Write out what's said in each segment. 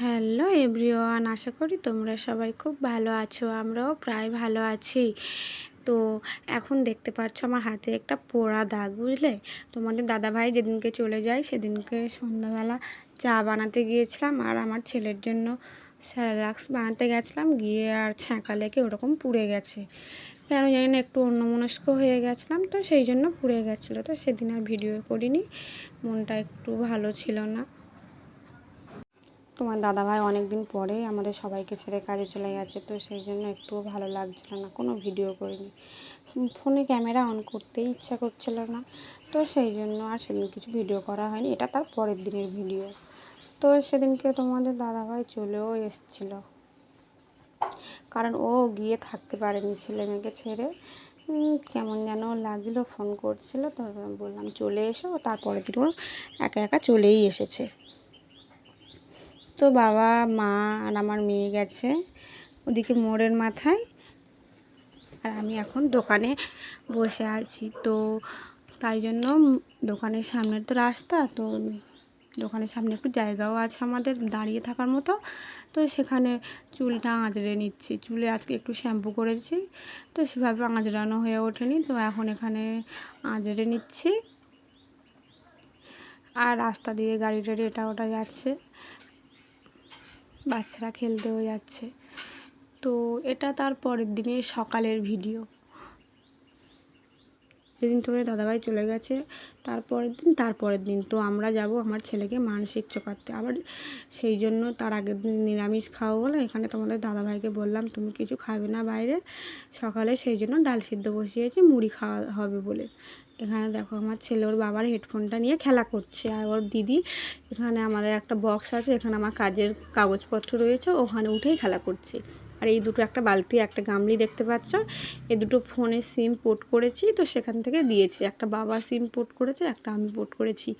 Hello everyone, আশা করি তোমরা সবাই খুব ভালো আছো, আমরাও প্রায় ভালো আছি। তো এখন দেখতে পাচ্ছ আমার হাতে একটা পোড়া দাগ, বুঝলে? তোমাদের দাদাভাই যেদিনকে চলে যায় সেদিনকে সন্ধ্যাবেলা চা বানাতে গিয়েছিলাম আর আমার ছেলের জন্য স্যারাক্স বানাতে গেছিলাম, গিয়ে আর ছ্যাঁকা লেগে ওরকম পুড়ে গেছে। কেন জানি না, একটু অন্যমনস্ক হয়ে গেছিলাম তো সেই জন্য পুড়ে গেছিল। তো সেদিন আর ভিডিও করিনি, মনটা একটু ভালো ছিল না। তোমার দাদাভাই অনেক দিন পরে আমাদের সবাইকে ছেড়ে কাজে চলে গেছে, তো সেই জন্য একটুও ভালো লাগছিল না, কোনো ভিডিও করিনি। ফোনে ক্যামেরা অন করতেই ইচ্ছা করছিল না, তো সেই জন্য আর সেদিন কিছু ভিডিও করা হয়নি, এটা তার পরের দিনের ভিডিও তো সেদিনকে তোমাদের দাদাভাই চলেও এসছিল, কারণ ও গিয়ে থাকতে পারেনি ছেলে মেয়েকে ছেড়ে। কেমন যেন লাগছিল ফোন করছিল, তো বললাম, চলে এসো। তারপরের দিন ও একা একা চলেই এসেছে। তো বাবা, মা আর আমার মেয়ে গেছে ওদিকে মোড়ের মাথায়। আর আমি এখন দোকানে বসে আছি। তো তাই জন্য দোকানের সামনের তো রাস্তা, তো দোকানের সামনে একটু জায়গাও আছে আমাদের দাঁড়িয়ে থাকার মতো। তো সেখানে চুলটা আঁচড়ে নিচ্ছি। চুলে আজকে একটু শ্যাম্পু করেছি, তো সেভাবে আঁচড়ানো হয়ে ওঠেনি। তো এখন এখানে আঁচড়ে নিচ্ছি। আর রাস্তা দিয়ে গাড়ি টাড়ি এটা ওটা যাচ্ছে। বাচ্চারা খেলতেও যাচ্ছে। তো এটা তার পরের দিনে সকালের ভিডিও যেদিন তোর দাদাভাই চলে গেছে, তারপরের দিন তারপরের দিন তো আমরা যাব আমার ছেলেকে মানসিক চোকাতে। আবার সেই জন্য তার আগের দিন নিরামিষ খাওয়া বলে এখানে তোমাদের দাদাভাইকে বললাম, তুমি কিছু খাবে না বাইরে। সকালে সেই জন্য ডাল সিদ্ধ বসিয়েছি, মুড়ি খাওয়া হবে বলে। এখানে দেখো আমার ছেলে ওর বাবার হেডফোনটা নিয়ে খেলা করছে আর ওর দিদি, এখানে আমাদের একটা বক্স আছে, এখানে আমার কাজের কাগজপত্র রয়েছে, ওখানে উঠেই খেলা করছে। আর এই দুটো একটা বালতি, একটা গামলি দেখতে পাচ্ছ। এই দুটো ফোনে সিম পোর্ট করেছি, তো সেখান থেকে দিয়েছি। একটা বাবা সিম পোর্ট করেছে, একটা আমি পোর্ট করেছি।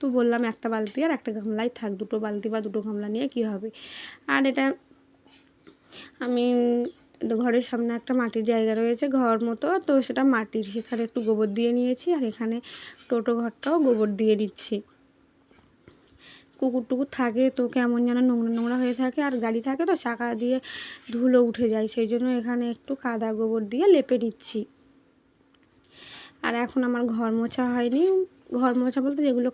তো বললাম একটা বালতি আর একটা গামলাই থাক, দুটো বালতি বা দুটো গামলা নিয়ে কী হবে? আর এটা আমি ঘরের সামনে একটা মাটির জায়গা রয়েছে ঘর মতো, তো সেটা মাটির, সেখানে একটু গোবর দিয়ে নিয়েছি। আর এখানে টোটো ঘরটাও গোবর দিয়ে দিচ্ছি। কুকুর টুকুর থাকে, তো কেমন যেন নোংরা নোংরা হয়ে থাকে আর গাড়ি থাকে তো চাকা দিয়ে ধুলো উঠে যায়। সেই জন্য এখানে একটু কাদা গোবর দিয়ে লেপে দিচ্ছি আর এখন আমার ঘর মোছা হয়নি। ঘর মোছা বলতে যেগুলো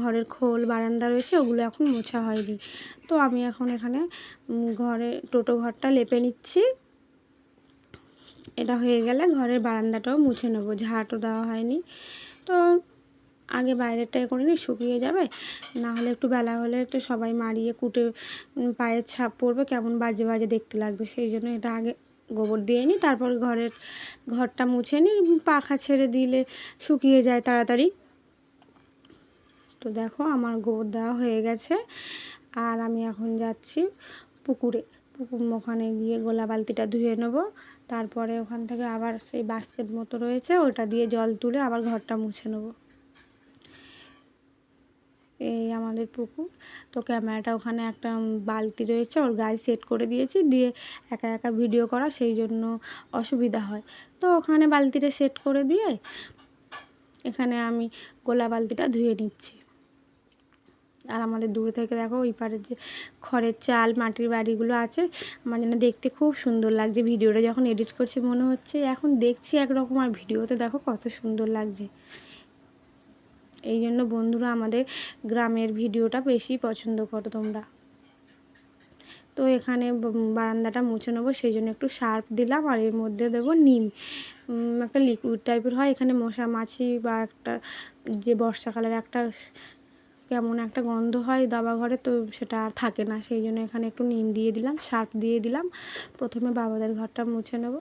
ঘরের খোল, বারান্দা রয়েছে, ওগুলো এখন মোছা হয়নি। তো আমি এখন এখানে ঘরে টোটো ঘরটা লেপে নিচ্ছি। এটা হয়ে গেলে ঘরের বারান্দাটাও মুছে নেব ঝাঁটও দেওয়া হয়নি। তো আগে বাইরেরটাই করে নিই শুকিয়ে যাবে। না হলে একটু বেলা হলে তো সবাই মারিয়ে কুটে পায়ের ছাপ পড়বে, কেমন বাজে বাজে দেখতে লাগবে। সেই জন্য এটা আগে গোবর দিয়ে নিই তারপর ঘরের, ঘরটা মুছে নিই পাখা ছেড়ে দিলে শুকিয়ে যায় তাড়াতাড়ি। তো দেখো আমার গোবর দেওয়া হয়ে গেছে, আর আমি এখন যাচ্ছি পুকুরে। পুকুর ওখানে গিয়ে গোলা বালতিটা ধুয়ে নেব, তারপরে ওখান থেকে আবার সেই বাস্কেট মতো রয়েছে, ওটা দিয়ে জল তুলে আবার ঘরটা মুছে নেব। এই আমাদের পুকুর। তো ক্যামেরাটা ওখানে একটা বালতি রয়েছে, ওর গায়ে সেট করে দিয়েছি, দিয়ে একা একা ভিডিও করা, সেই জন্য অসুবিধা হয়। তো ওখানে বালতিটা সেট করে দিয়ে এখানে আমি গোলা বালতিটা ধুয়ে নিচ্ছি। আর আমাদের দূরে থেকে দেখো, ওই পারের যে খড়ের চাল, মাটির বাড়িগুলো আছে, আমার যেন দেখতে খুব সুন্দর লাগছে। ভিডিওটা যখন এডিট করছি, মনে হচ্ছে এখন দেখছি একরকম, আর ভিডিওতে দেখো কত সুন্দর লাগছে। এই জন্য বন্ধুরা আমাদের গ্রামের ভিডিওটা বেশি পছন্দ করো তোমরা। তো এখানে বারান্দাটা মুছে নেব সেই জন্য একটু সার্ফ দিলাম আর এর মধ্যে দেবো নিম। একটা লিকুইড টাইপের হয়, এখানে মশা মাছি বা একটা যে বর্ষাকালের একটা কেমন একটা গন্ধ হয় দাবা ঘরে, তো সেটা আর থাকে না সেই জন্য এখানে একটু নিম দিয়ে দিলাম সার্ফ দিয়ে দিলাম। প্রথমে বাবাদের ঘরটা মুছে নেব।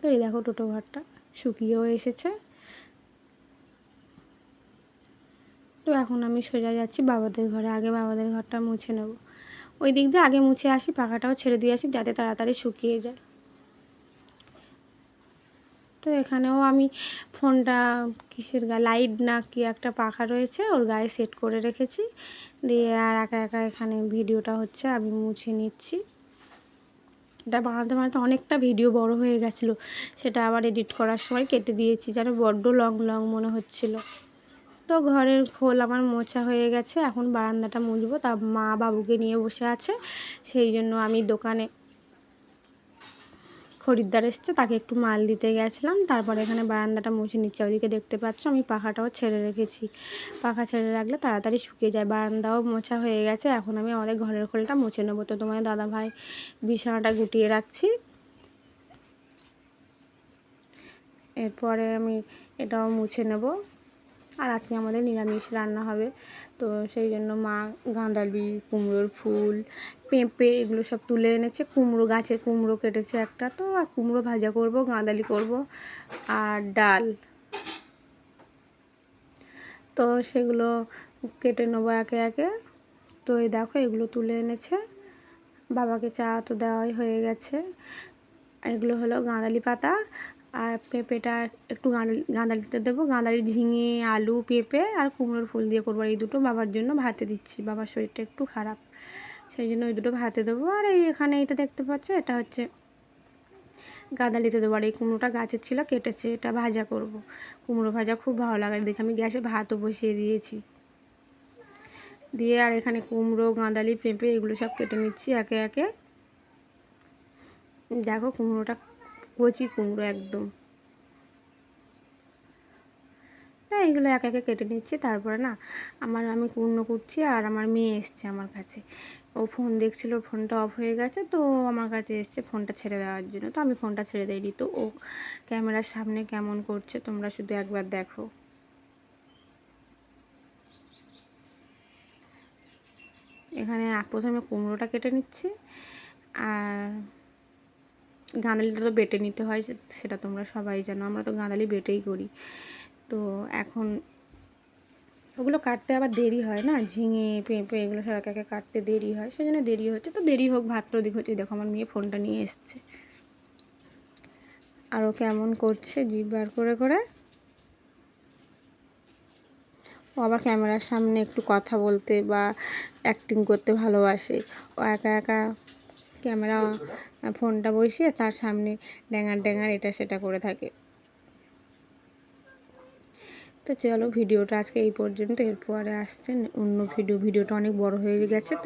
তো এই দেখো টোটো ঘরটা, শুকিয়েও এসেছে। তো এখন আমি সোজা যাচ্ছি বাবাদের ঘরে। আগে বাবাদের ঘরটা মুছে নেব। ওই দিক দিয়ে আগে মুছে আসি, পাখাটাও ছেড়ে দিয়ে আসি, যাতে তাড়াতাড়ি শুকিয়ে যায়। তো এখানেও আমি ফোনটা কিসের গা, লাইট না কি একটা পাখা রয়েছে, ওর গায়ে সেট করে রেখেছি। দিয়ে আর একা একা এখানে ভিডিওটা হচ্ছে, আমি মুছে নিচ্ছি। এটা বানাতে বানাতে অনেকটা ভিডিও বড় হয়ে গেছিল, সেটা আবার এডিট করার সময় কেটে দিয়েছি, যেন বড্ড লং লং মনে হচ্ছিল। তো ঘরের খোল আমার মোছা হয়ে গেছে। এখন বারান্দাটা মুছবো। তা মা বাবুকে নিয়ে বসে আছে। সেই জন্য আমি দোকানে খরিদ্দার এসছে। তাকে একটু মাল দিতে গেছিলাম। তারপরে এখানে বারান্দাটা মুছে নিচ্ছে। ওদিকে দেখতে পাচ্ছ, আমি পাখাটাও ছেড়ে রেখেছি। পাখা ছেড়ে রাখলে তাড়াতাড়ি শুকিয়ে যায়। বারান্দাও মোছা হয়ে গেছে। এখন আমি আমাদের ঘরের খোলটা মুছে নেব। তো তোমার দাদা ভাই বিছানাটা গুটিয়ে রাখছি। এরপরে আমি এটাও মুছে নেব। আর আজকে আমাদের নিরামিষ রান্না হবে। তো সেই জন্য মা গাঁদালি, কুমড়োর ফুল, পেঁপে এগুলো সব তুলে এনেছে। কুমড়ো গাছে কুমড়ো কেটেছে একটা। তো আর কুমড়ো ভাজা করব, গাঁদালি করব আর ডাল। তো সেগুলো কেটে নেব একে একে। তো এই দেখো এগুলো তুলে এনেছে। বাবাকে চা তো দেওয়াই হয়ে গেছে। এগুলো হলো গাঁদালি পাতা আর পেঁপেটা একটু গাঁদালি গাঁদালিতে দেবো। গাঁদালি, ঝিঙে, আলু, পেঁপে আর কুমড়োর ফুল দিয়ে করব। এই দুটো বাবার জন্য ভাতে দিচ্ছি। বাবার শরীরটা একটু খারাপ, সেই জন্য ওই দুটো ভাতে দেবো। আর এই এখানে এটা দেখতে পাচ্ছ, এটা হচ্ছে গাঁদালিতে দেবো। আর এই কুমড়োটা গাছের ছিল, কেটেছে, এটা ভাজা করব। কুমড়ো ভাজা খুব ভালো লাগে। দেখে আমি গ্যাসে ভাতও বসিয়ে দিয়েছি। দিয়ে আর এখানে কুমড়ো, গাঁদালি, পেঁপে এগুলো সব কেটে নিচ্ছি একে একে। দেখো কুমড়োটা কচি কুমড়ো একদম। তা এগুলো এক একে কেটে নিচ্ছি, তারপরে না আমার আমি কুর্ণ করছি আর আমার মেয়ে এসছে আমার কাছে। ও ফোন দেখছিল, ফোনটা অফ হয়ে গেছে, তো আমার কাছে এসছে ফোনটা ছেড়ে দেওয়ার জন্য। তো আমি ফোনটা ছেড়ে দিই তো ও ক্যামেরার সামনে কেমন করছে, তোমরা শুধু একবার দেখো। এখানে প্রথমে কুমড়োটা কেটে নিচ্ছি, আর গাঁদালিটা তো বেটে নিতে হয় সেটা তোমরা সবাই জানো, আমরা তো গাঁদালি বেটেই করি। তো এখন ওগুলো কাটতে আবার দেরি হয় না, ঝিঙে, পেঁপে এগুলো সব একে কাটতে দেরি হয় সেই জন্য দেরি হচ্ছে। তো দেরি হোক ভাতটা ওদিক হচ্ছে, দেখো আমার মেয়ে ফোনটা নিয়ে এসছে। আর ও কেমন করছে, জিভ বার করে করে। ও আবার ক্যামেরার সামনে একটু কথা বলতে বা অ্যাক্টিং করতে ভালোবাসে। ও একা একা ক্যামেরা ফোনটা বসিয়ে তার সামনে ড্যাঙার ড্যাঙার এটা সেটা করে থাকে। তো চলো ভিডিওটা আজকে এই পর্যন্ত। এরপরে আসছেন অন্য ভিডিও। ভিডিওটা অনেক বড় হয়ে গেছে তো